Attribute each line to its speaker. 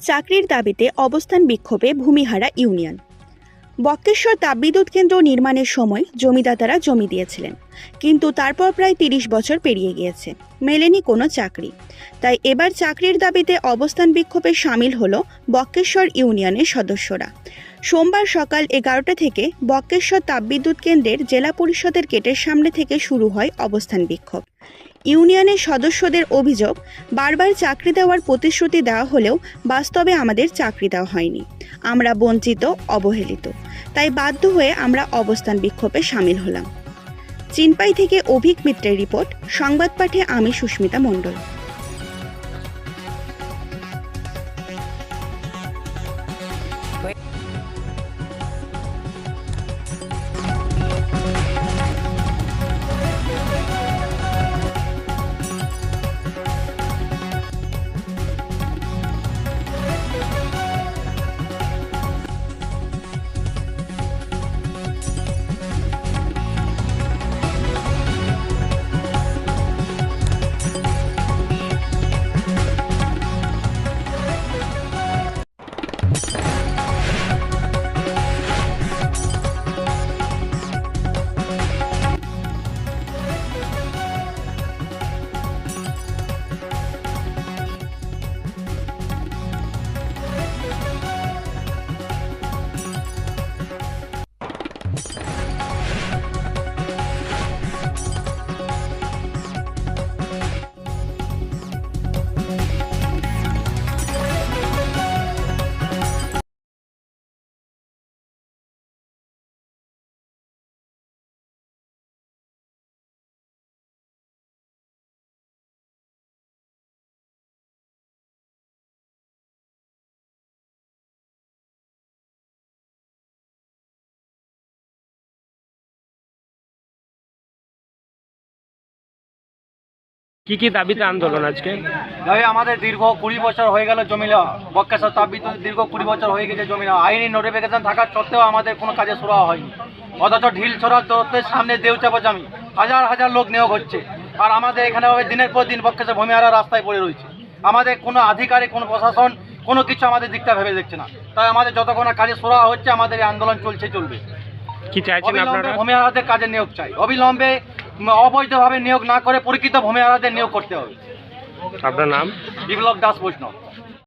Speaker 1: চাকরির দাবিতে অবস্থান বিক্ষোভে ভূমিহারা ইউনিয়ন। বক্কেশ্বর তাপবিদ্যুৎ কেন্দ্র নির্মাণের সময় জমিদাতারা জমি দিয়েছিলেন, কিন্তু তারপর প্রায় তিরিশ বছর পেরিয়ে গিয়েছে, মেলেনি কোনো চাকরি। তাই এবার চাকরির দাবিতে অবস্থান বিক্ষোভে সামিল হল বক্কেশ্বর ইউনিয়নের সদস্যরা। সোমবার সকাল এগারোটা থেকে বক্কেশ্বর তাপবিদ্যুৎ কেন্দ্রের জেলা পরিষদের গেটের সামনে থেকে শুরু হয় অবস্থান বিক্ষোভ। ইউনিয়নের সদস্যদের অভিযোগ, বারবার চাকরি দেওয়ার প্রতিশ্রুতি দেওয়া হলেও বাস্তবে আমাদের চাকরি দেওয়া হয়নি। আমরা বঞ্চিত, অবহেলিত। তাই বাধ্য হয়ে আমরা অবস্থান বিক্ষোভে সামিল হলাম। চিনপাই থেকে অভিক মিত্রের রিপোর্ট, সংবাদ পাঠে আমি সুস্মিতা মণ্ডল।
Speaker 2: কি কি দাবিতে আন্দোলন আজকে?
Speaker 3: তবে আমাদের দীর্ঘ কুড়ি বছর হয়ে গেল জমি বক্কেশ্বর তাপবিদ্যুৎ দীর্ঘ কুড়ি বছর হয়ে গেছে জমি আইনি নোটিফিকেশন থাকার সত্ত্বেও আমাদের কোনো কাজে শুরু হয়নি। অথচ ঢিল ছোড়ার দৌড়তে সামনে দেউচাপা জমি। হাজার হাজার লোক নিয়োগ হচ্ছে। আর আমাদের এখানে ভাবে দিনের পর দিন বক্কেশ্বর ভূমিহারা রাস্তায় পড়ে রয়েছে। আমাদের কোনো আধিকারিক কোনো প্রশাসন কোনো কিছু আমাদের দিকটা ভেবে দেখছে না। তাই আমাদের যতক্ষণ কাজে শুরু হচ্ছে আমাদের এই আন্দোলন চলছে চলবে।
Speaker 2: কি চাইছেন আপনারা?
Speaker 3: ভূমিহারাদের কাজে নিয়োগ চাই। অবিলম্বে অবৈধভাবে নিয়োগ না করে প্রকৃত ভূমিহারাদের নিয়োগ করতে হবে।
Speaker 2: আপনার নাম?
Speaker 3: বিপ্লব দাস বৈষ্ণব।